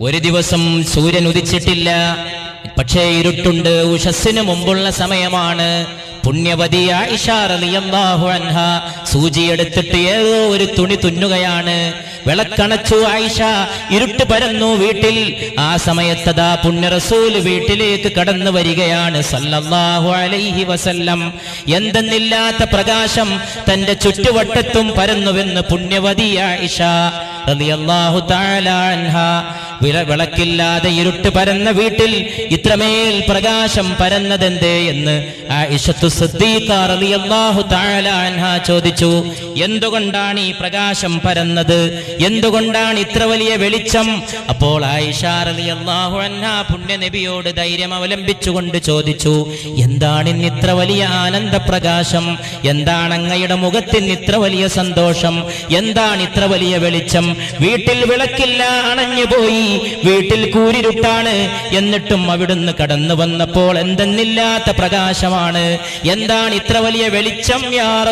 ഒരു ദിവസം സൂര്യൻ ഉദിച്ചിട്ടില്ല. പക്ഷേ ഇരുട്ടുണ്ട്. ഉഷസ്സിന് മുമ്പുള്ള സമയമാണ്. പുണ്യവതി ആയിഷ റളിയല്ലാഹു അൻഹ സൂചിയെടുത്തിട്ട് ഏതോ ഒരു തുണി തുന്നുകയാണ്. വിളക്കണച്ചു ആയിഷ ഇരുട്ട് പരന്നു വീട്ടിൽ. ആ സമയത്തതാ പുണ്യറസൂൽ വീട്ടിലേക്ക് കടന്നു വരികയാണ്. സല്ലല്ലാഹു അലൈഹി വസല്ലം. എന്തെന്നില്ലാത്ത പ്രകാശം തന്റെ ചുറ്റുവട്ടത്തും പരന്നുവെന്ന് പുണ്യവതി ആയിഷ റളിയല്ലാഹു തആല അൻഹ വിളക്കില്ലാതെ ഇരുട്ട് പരന്ന വീട്ടിൽ ഇത്രമേൽ പ്രകാശം പരന്നതെന്തേ എന്ന് ചോദിച്ചു എന്തുകൊണ്ടാണ് ഈ പ്രകാശം പരന്നത്? എന്തുകൊണ്ടാണ് ഇത്ര വലിയ വെളിച്ചം? അപ്പോൾ പുണ്യ നബിയോട് ധൈര്യം അവലംബിച്ചുകൊണ്ട് ചോദിച്ചു എന്താണ് ഇന്ന് ഇത്ര വലിയ ആനന്ദ പ്രകാശം? എന്താണ് അങ്ങയുടെ മുഖത്തിന് ഇത്ര വലിയ സന്തോഷം? എന്താണ് ഇത്ര വലിയ വെളിച്ചം? വീട്ടിൽ വിളക്കില്ല അണഞ്ഞുപോയി വീട്ടിൽ കൂരിരുട്ടാണ്. എന്നിട്ടും അവിടുന്ന് കടന്നു വന്നപ്പോൾ എന്തെന്നില്ലാത്ത പ്രകാശമാണ്. എന്താണ് ഇത്ര വലിയ വെളിച്ചം യാ